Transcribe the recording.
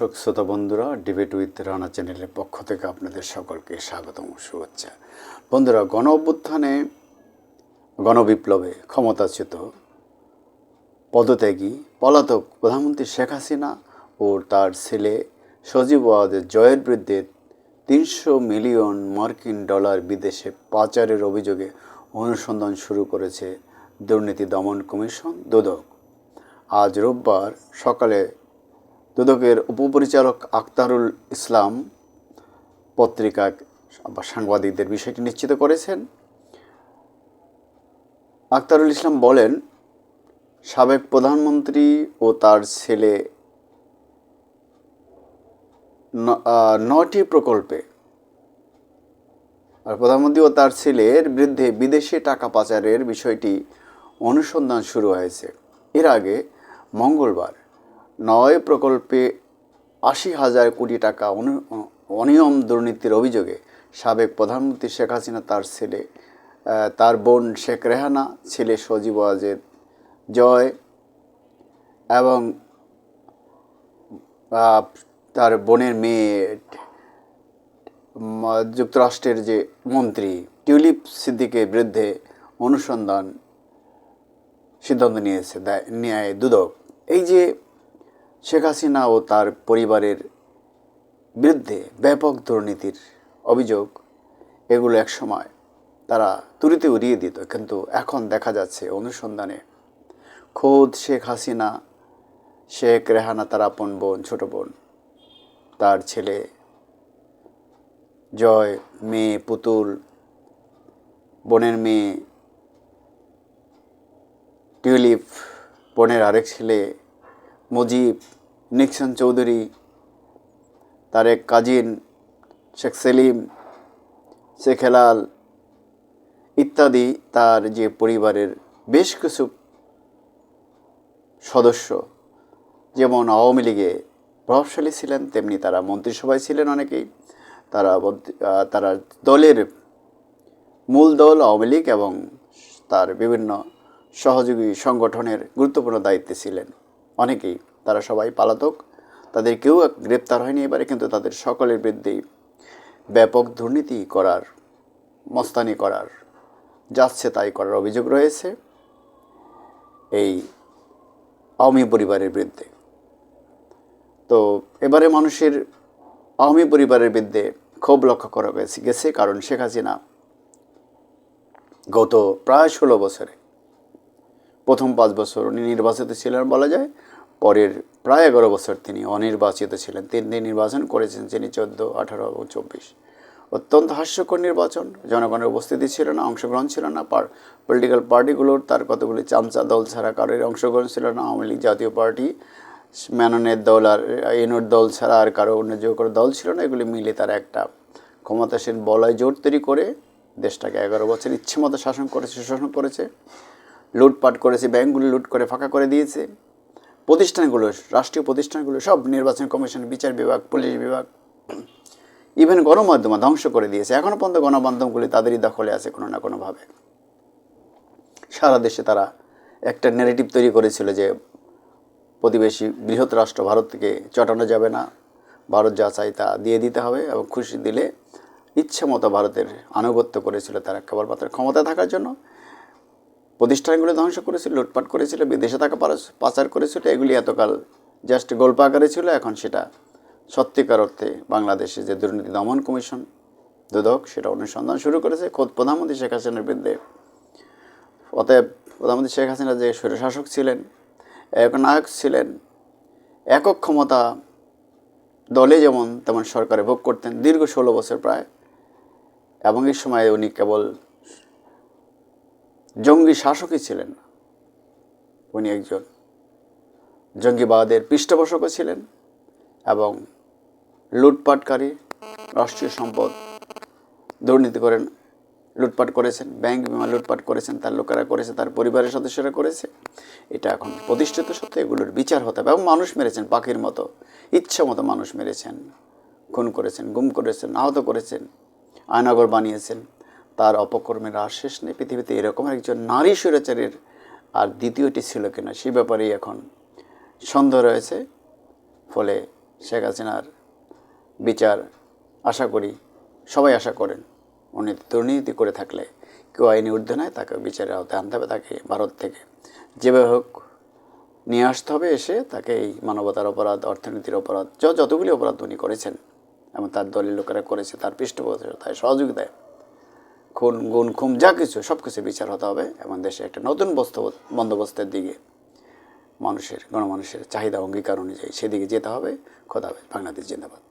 দর্শক, শ্রোতা বন্ধুরা ডিবেট উইথ রানা চ্যানেলের পক্ষ থেকে আপনাদের সকলকে স্বাগতম, শুভেচ্ছা। বন্ধুরা, গণ অভ্যুত্থানে গণবিপ্লবে ক্ষমতাচ্যুত পদত্যাগী পলাতক প্রধানমন্ত্রী শেখ হাসিনা ও তার ছেলে সজীব ওয়াদের জয়ের বিরুদ্ধে তিনশো মিলিয়ন মার্কিন ডলার বিদেশে পাচারের অভিযোগে অনুসন্ধান শুরু করেছে দুর্নীতি দমন কমিশন দুদক। আজ রোববার সকালে দুদকের উপপরিচালক আক্তারুল ইসলাম পত্রিকা বা সাংবাদিকদের বিষয়টি নিশ্চিত করেছেন। আক্তারুল ইসলাম বলেন সাবেক প্রধানমন্ত্রী ও তার ছেলে ন- আহ, নটি প্রকল্পে আর প্রধানমন্ত্রী ও তার ছেলের বিরুদ্ধে বিদেশে টাকা পাচারের বিষয়টি অনুসন্ধান শুরু হয়েছে। এর আগে মঙ্গলবার নয় প্রকল্পে আশি হাজার কোটি টাকা অনু- অনিয়ম দুর্নীতির অভিযোগে সাবেক প্রধানমন্ত্রী শেখ হাসিনা তার ছেলে তার বোন শেখ রেহানা, ছেলে সজীব ওয়াজেদ জয় এবং তার বোনের মেয়ে যুক্তরাষ্ট্রের যে মন্ত্রী টিউলিপ সিদ্দিকের বিরুদ্ধে অনুসন্ধান সিদ্ধান্ত নিয়েছে, দেয় ন্যায় দুদক। এই যে শেখ হাসিনা ও তার পরিবারের বিরুদ্ধে ব্যাপক দুর্নীতির অভিযোগ, এগুলো একসময় তারা তুরিতে উড়িয়ে দিত। কিন্তু এখন দেখা যাচ্ছে অনুসন্ধানে খোদ শেখ হাসিনা, শেখ রেহানা তার আপন বোন, ছোট বোন, তার ছেলে জয়, মেয়ে পুতুল, বোনের মেয়ে টিউলিপ, বোনের আরেক ছেলে মুজিব, নিক্সন চৌধুরী, তারেক কাজিন, শেখ সেলিম, শেখ হেলাল ইত্যাদি তার যে পরিবারের বেশ কিছু সদস্য, যেমন আওয়ামী লীগে প্রভাবশালী ছিলেন, তেমনি তারা মন্ত্রিসভায় ছিলেন অনেকেই। তারা তারা দলের মূল দল আওয়ামী লীগ এবং তার বিভিন্ন সহযোগী সংগঠনের গুরুত্বপূর্ণ দায়িত্বে ছিলেন। অনেকেই, তারা সবাই পালাতক। তাদের কেউ গ্রেপ্তার হয়নি এবারে, কিন্তু তাদের সকলের বিরুদ্ধেই ব্যাপক দুর্নীতি করার, মস্তানি করার, যাচ্ছে তাই করার অভিযোগ রয়েছে এই আওয়ামী পরিবারের বিরুদ্ধে। তো এবারে মানুষের আওয়ামী পরিবারের বিরুদ্ধে ক্ষোভ লক্ষ্য করা গেছে গেছে কারণ শেখ হাসিনা গত প্রায় ষোলো বছরে, প্রথম পাঁচ বছর উনি নির্বাচিত ছিলেন বলা যায় পরের প্রায় এগারো বছর তিনি অনির্বাচিত ছিলেন। তিনটি নির্বাচন করেছেন যিনি চোদ্দ, আঠারো এবং চব্বিশ। অত্যন্ত হাস্যকর নির্বাচন। জনগণের উপস্থিতি ছিল না, অংশগ্রহণ ছিল না। পার পলিটিক্যাল পার্টিগুলোর তার কতগুলি চামচা দল ছাড়া কারোর অংশগ্রহণ ছিল না। আওয়ামী লীগ জাতীয় পার্টি ম্যাননের দল আর এনোর দল ছাড়া আর কারও অন্য যে কোনো দল ছিল না। এগুলি মিলে তারা একটা ক্ষমতাসীন বলয় জোট তৈরি করে দেশটাকে এগারো বছর ইচ্ছে মতো শাসন করেছে, শোষণ করেছে। লুটপাট করেছে, ব্যাংকগুলি লুট করে, ফাঁকা করে দিয়েছে। প্রতিষ্ঠানগুলো, রাষ্ট্রীয় প্রতিষ্ঠানগুলো সব নির্বাচন কমিশন, বিচার বিভাগ, পুলিশ বিভাগ ইভেন গণমাধ্যম ধ্বংস করে দিয়েছে। এখনও পর্যন্ত গণমাধ্যমগুলি তাদেরই দখলে আছে কোনো না কোনোভাবে। সারা দেশে তারা একটা নেগেটিভ তৈরি করেছিল যে প্রতিবেশী বৃহৎ রাষ্ট্র ভারত থেকে চটানো যাবে না। ভারত যা চাই তা দিয়ে দিতে হবে এবং খুশি দিলে ইচ্ছে মতো ভারতের আনুগত্য করেছিল তারা কেবলমাত্র ক্ষমতা থাকার জন্য। প্রতিষ্ঠানগুলো ধ্বংস করেছিল, লুটপাট করেছিল, বিদেশে পারা- পাচার করেছিল, এগুলি এতকাল জাস্ট গল্প আকারে ছিল, এখন সেটা সত্যিকার অর্থে বাংলাদেশে যে দুর্নীতি দমন কমিশন, দুদক, সেটা অনুসন্ধান শুরু করেছে খোদ প্রধানমন্ত্রী শেখ হাসিনার বিরুদ্ধে। অতএব প্রধানমন্ত্রী শেখ হাসিনা যে স্বৈরশাসক ছিলেন এক নায়ক ছিলেন, একক ক্ষমতা দলে যেমন তেমন সরকারে ভোগ করতেন দীর্ঘ ষোলো বছর প্রায়, এবং এই সময় উনি কেবল জঙ্গি শাসকই ছিলেন উনি একজন জঙ্গিবাদের পৃষ্ঠপোষকও ছিলেন এবং লুটপাটকারী, রাষ্ট্রীয় সম্পদ দুর্নীতি করেন, লুটপাট করেছেন, ব্যাংক বিমা লুটপাট করেছেন, তার লোকেরা করেছে, তার পরিবারের সদস্যরা করেছে। এটা এখন প্রতিষ্ঠিত সত্য এগুলোর বিচার হতে হবে এবং মানুষ মেরেছেন, পাখির মতো, ইচ্ছা মতো মানুষ মেরেছেন, খুন করেছেন, গুম করেছেন, আহত করেছেন, আয়নাগর বানিয়েছেন। তার অপকর্মের আর শেষ নেই। পৃথিবীতে এরকম একজন নারী স্বৈরাচারের আর দ্বিতীয়টি ছিল কিনা, সে ব্যাপারেই এখন সন্দেহ রয়েছে। ফলে শেখ হাসিনার বিচার আশা করি সবাই আশা করেন, উনি দুর্নীতি করে থাকলে কেউ আইনি ঊর্ধ্বে নয় তাকে বিচারের আওতায় আনতে হবে, তাকে ভারত থেকে যেভাবে হোক নিয়ে আসতে হবে এসে তাকে এই মানবতার অপরাধ, অর্থনীতির অপরাধ যতগুলি অপরাধ উনি করেছেন এবং তার দলের লোকেরা করেছে, তার পৃষ্ঠপোষকতায়, সহযোগিতায় খুন, গুণ, খুম, যা কিছু সব কিছু বিচার হতে হবে এবং দেশে একটা নতুন বস্ত- বন্দোবস্তের দিকে মানুষের, গণমানুষের চাহিদা, অঙ্গীকার অনুযায়ী সেদিকে যেতে হবে। খোদা হবে বাংলাদেশ জিন্দাবাদ।